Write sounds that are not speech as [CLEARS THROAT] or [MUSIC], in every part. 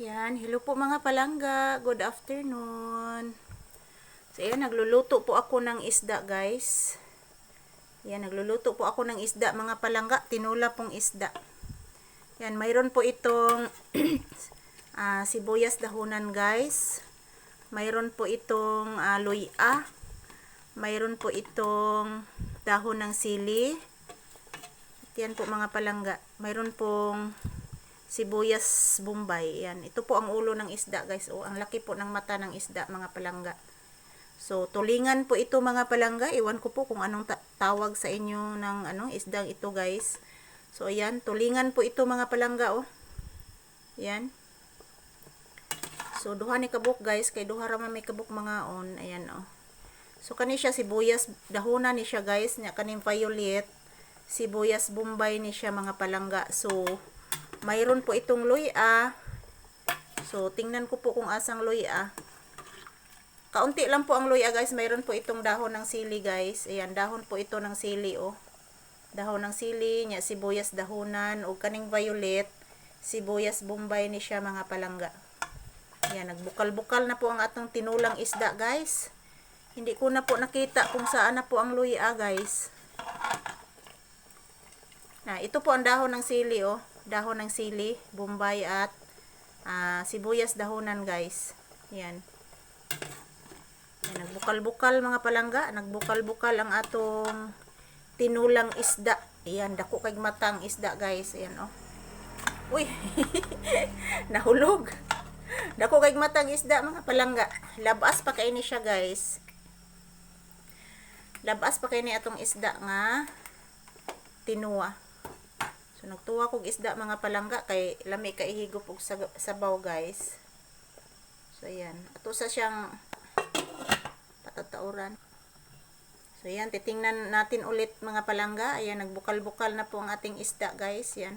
Yan, hello po mga palangga. Good afternoon. So, ayan, nagluluto po ako ng isda, guys. Yan, nagluluto po ako ng isda, mga palangga. Tinula pong isda. Yan, mayroon po itong [CLEARS THROAT] ah, sibuyas dahunan, guys. Mayroon po itong uh, luya. Mayroon po itong dahon ng sili. At yan po mga palangga. Mayroon pong sibuyas bombay. Yan. Ito po ang ulo ng isda, guys. O, ang laki po ng mata ng isda, mga palangga. So, tulingan po ito, mga palangga. Iwan ko po kung anong ta- tawag sa inyo ng ano, isdang ito, guys. So, ayan. Tulingan po ito, mga palangga, oh. Yan. So, duha ni kabuk, guys. Kay duha raman may kabuk mga on. Ayan, oh. So, kani siya sibuyas. Dahuna ni siya, guys. Nya kaning violet. Sibuyas bombay ni siya, mga palangga. So, mayroon po itong luya. So, tingnan ko po kung asang luya. Kaunti lang po ang luya, guys. Mayroon po itong dahon ng sili, guys. Ayan, dahon po ito ng sili, oh. Dahon ng sili, nya sibuyas dahunan, o kaning violet. Sibuyas bombay ni siya, mga palangga. Ayan, nagbukal-bukal na po ang atong tinulang isda, guys. Hindi ko na po nakita kung saan na po ang luya, guys. Na, ito po ang dahon ng sili, oh. Dahon ng sili, bombay at ah, sibuyas dahonan, guys. Yan. Yan, nagbukal-bukal mga palangga. Nagbukal-bukal ang atong tinulang isda. Ayan, dako kay matang isda, guys. Ayan, oh. Uy, [LAUGHS] nahulog. Dako kay matang isda, mga palangga. Labas pa kay ni siya, guys. Labas pa kay ni atong isda nga tinuwa. So nagtuwa kog isda mga palangga kay lami ka ihigop og sabaw guys. So ayan, ato sa siyang patatauran. So ayan, titingnan natin ulit mga palangga. Ayan, nagbukal-bukal na po ang ating isda guys. Yan.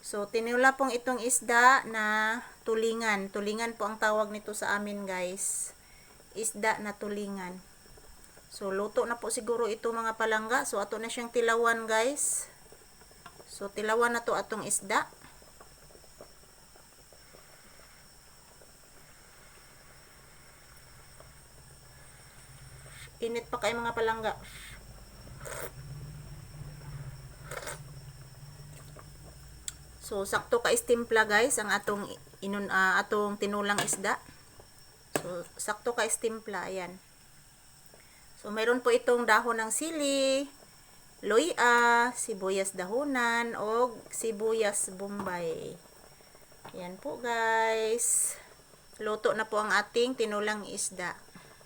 So tinula pong itong isda na tulingan. Tulingan po ang tawag nito sa amin guys. Isda na tulingan. So luto na po siguro ito mga palangga. So ato na siyang tilawan guys. So, tilawan na to atong isda. Init pa kay mga palangga. So, sakto ka istimpla guys ang atong inun ah, atong tinulang isda. So, sakto ka istimpla, ayan. So, mayroon po itong dahon ng sili, luya, sibuyas dahunan, o sibuyas bombay. Yan po guys. Luto na po ang ating tinulang isda.